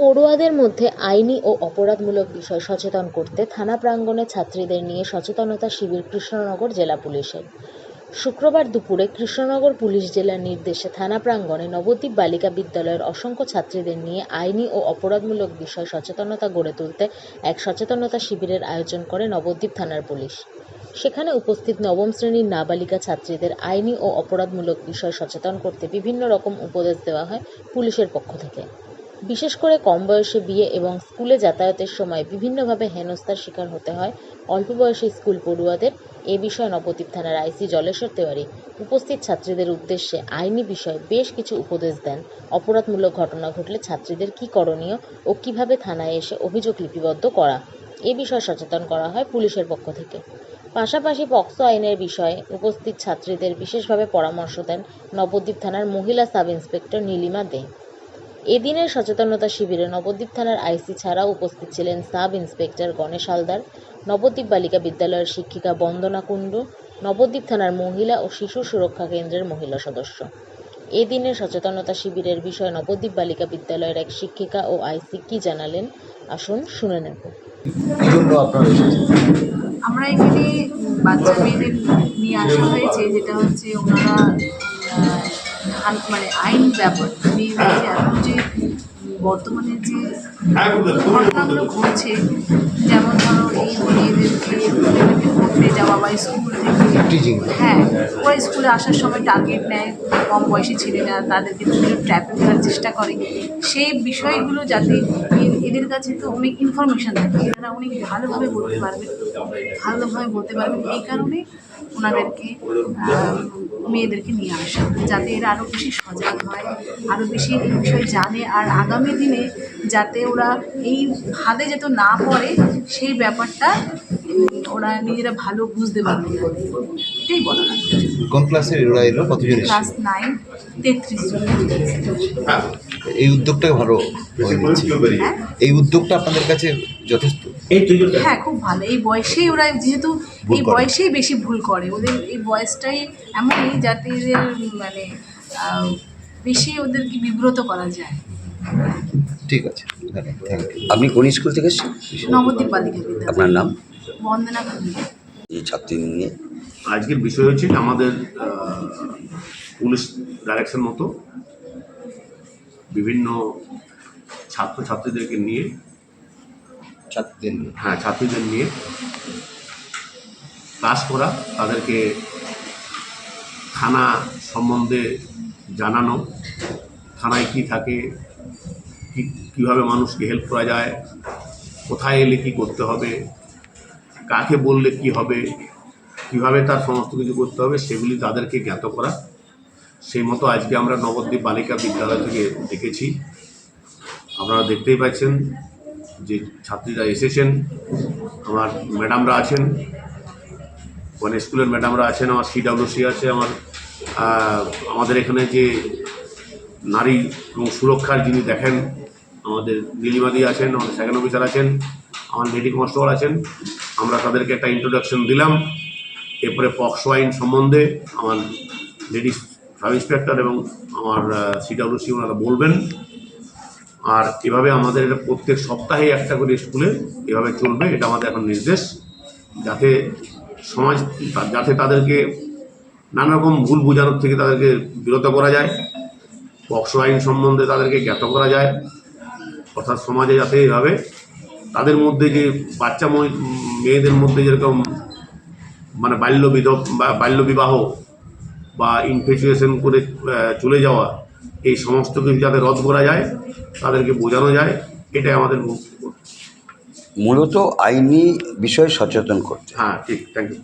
পড়ুয়াদের মধ্যে আইনি ও অপরাধমূলক বিষয় সচেতন করতে থানা প্রাঙ্গণে ছাত্রীদের নিয়ে সচেতনতা শিবির কৃষ্ণনগর জেলা পুলিশের। শুক্রবার দুপুরে কৃষ্ণনগর পুলিশ জেলার নির্দেশে থানা প্রাঙ্গণে নবদ্বীপ বালিকা বিদ্যালয়ের অসংখ্য ছাত্রীদের নিয়ে আইনি ও অপরাধমূলক বিষয় সচেতনতা গড়ে তুলতে এক সচেতনতা শিবিরের আয়োজন করে নবদ্বীপ থানার পুলিশ। সেখানে উপস্থিত নবম শ্রেণির নাবালিকা ছাত্রীদের আইনি ও অপরাধমূলক বিষয় সচেতন করতে বিভিন্ন রকম উপদেশ দেওয়া হয় পুলিশের পক্ষ থেকে। বিশেষ করে কম বয়সে বিয়ে এবং স্কুলে যাতায়াতের সময় বিভিন্নভাবে হেনস্থার শিকার হতে হয় অল্প বয়সী স্কুল পড়ুয়াদের। এ বিষয়ে নবদ্বীপ থানার আইসি জলেশ্বর তেওয়ারি উপস্থিত ছাত্রীদের উদ্দেশ্যে আইনি বিষয়ে বেশ কিছু উপদেশ দেন। অপরাধমূলক ঘটনা ঘটলে ছাত্রীদের কী করণীয় ও কীভাবে থানায় এসে অভিযোগ লিপিবদ্ধ করা, এ বিষয়ে সচেতন করা হয় পুলিশের পক্ষ থেকে। পাশাপাশি পক্সো আইনের বিষয়ে উপস্থিত ছাত্রীদের বিশেষভাবে পরামর্শ দেন নবদ্বীপ থানার মহিলা সাব ইন্সপেক্টর নীলিমা দে। এদিনের সচেতনতা শিবিরে নবদ্বীপ থানার আইসি ছাড়াও উপস্থিত ছিলেন সাব ইন্সপেক্টর গণেশ হালদার নবদ্বীপ বালিকা বিদ্যালয়ের শিক্ষিকা বন্দনা কুণ্ডু নবদ্বীপ থানার মহিলা ও শিশু সুরক্ষা কেন্দ্রের মহিলা সদস্য। এদিনের সচেতনতা শিবিরের বিষয়ে নবদ্বীপ বালিকা বিদ্যালয়ের এক শিক্ষিকা ও আইসি কি জানালেন আসুন শুনে নেব। আমরা এখানে বাচ্চা মেয়েদের নিয়ে আসা হয়েছে যেটা হচ্ছে ওনারা মানে আইন ব্যাপার আমি এখন যে বর্তমানে যে ঘটনাগুলো ঘটছে, যেমন ধরো এই মেয়েদেরকে করতে যাওয়া বা স্কুল থেকে টিচিং। হ্যাঁ ওরা স্কুলে আসার সময় টার্গেট নেয়, কম বয়সী ছেলেরা তাদেরকে বিভিন্ন ট্র্যাপে ফেলার চেষ্টা করে। সেই বিষয়গুলো যাতে এদের কাছে তো অনেক ইনফরমেশান থাকে এনারা অনেক ভালোভাবে বলতে পারবে, ভালোভাবে বলতে পারবেন এই কারণে ওনাদেরকে মেয়েদেরকে নিয়ে আসা, যাতে এরা আরও বেশি সজাগ হয় আরও বেশি এই বিষয়ে জানে, আর আগামী দিনে যাতে ওরা এই ফাঁদে যাতে না পড়ে, সেই ব্যাপারটা ওরা নিজেরা ভালো বুঝতে পারবে এটাই বলা লাগবে কোন ক্লাসের ওরা এলো? কতজন ক্লাস নাইন তেত্রিশ জন এই উদ্যোগটা ভালো হ্যাঁ এই উদ্যোগটা আপনাদের কাছে যথেষ্ট? হ্যাঁ খুব ভালো। এই বয়সেই ওরা যেহেতু এই বয়সেই বেশি ভুল করে। ওদের এই বয়সটাই এমনই যাতে এদের মানে বেশি ওদেরকে বিব্রত করা যায়। ঠিক আছে। আপনি কোন স্কুল থেকে নবদ্বীপ বালিকা আপনার নাম? বন্দনা এই ছাত্রী নিয়ে আজকের বিষয় হচ্ছে যে আমাদের পুলিশ ডাইরেকশন মতো বিভিন্ন ছাত্রছাত্রীদেরকে নিয়ে ছাত্রদের নিয়ে। হ্যাঁ ছাত্রীদের নিয়ে ক্লাস করা তাদেরকে থানা সম্বন্ধে জানানো থানায় কী থাকে কী কীভাবে মানুষকে হেল্প করা যায় কোথায় এলে কী করতে হবে কাকে বললে কি হবে, কীভাবে তার সমস্ত কিছু করতে হবে, সেগুলি তাদেরকে জ্ঞাত করা। সেই মতো আজকে আমরা নবদ্বীপ বালিকা বিদ্যালয় থেকে দেখেছি। আপনারা দেখতেই পাচ্ছেন যে ছাত্রীরা এসেছেন, আমার ম্যাডামরা আছেন মানে স্কুলের ম্যাডামরা আছেন, আমার সিডাব্লিউসি আছে, আমার আমাদের এখানে যে নারী এবং সুরক্ষার যিনি দেখেন, আমাদের নীলিমাদি আছেন, আমাদের সেকেন্ড অফিসার আছেন আমার লেডি কনস্টেবল আছেন। আমরা তাদেরকে একটা ইন্ট্রোডাকশন দিলাম। এরপরে পক্সো আইন সম্বন্ধে আমার লেডি সাব ইন্সপেক্টর এবং আমার সিডাব্লিউসি ওনারা বলবেন। আর এভাবে আমাদের এটা প্রত্যেক সপ্তাহে একটা করে স্কুলে এভাবে চলবে, এটা আমাদের এখন নির্দেশ। যাতে সমাজ, যাতে তাদেরকে নানা রকম ভুল বোঝানোর থেকে তাদেরকে বিরত করা যায়, পক্সো আইন সম্বন্ধে তাদেরকে জ্ঞাত করা যায়। অর্থাৎ সমাজে যাতে এভাবে তাদের মধ্যে যে বাচ্চা মেয়েদের মধ্যে যেরকম মানে বাল্য বা বাল্য বিবাহ বা ইনফেচুয়েশন করে চলে যাওয়া এই সমস্ত কিছু যাতে রদ করা যায় তাদেরকে বোঝানো যায় এটাই আমাদের মূল- মূলত আইনি বিষয়ে সচেতন করতে। হ্যাঁ ঠিক থ্যাংক ইউ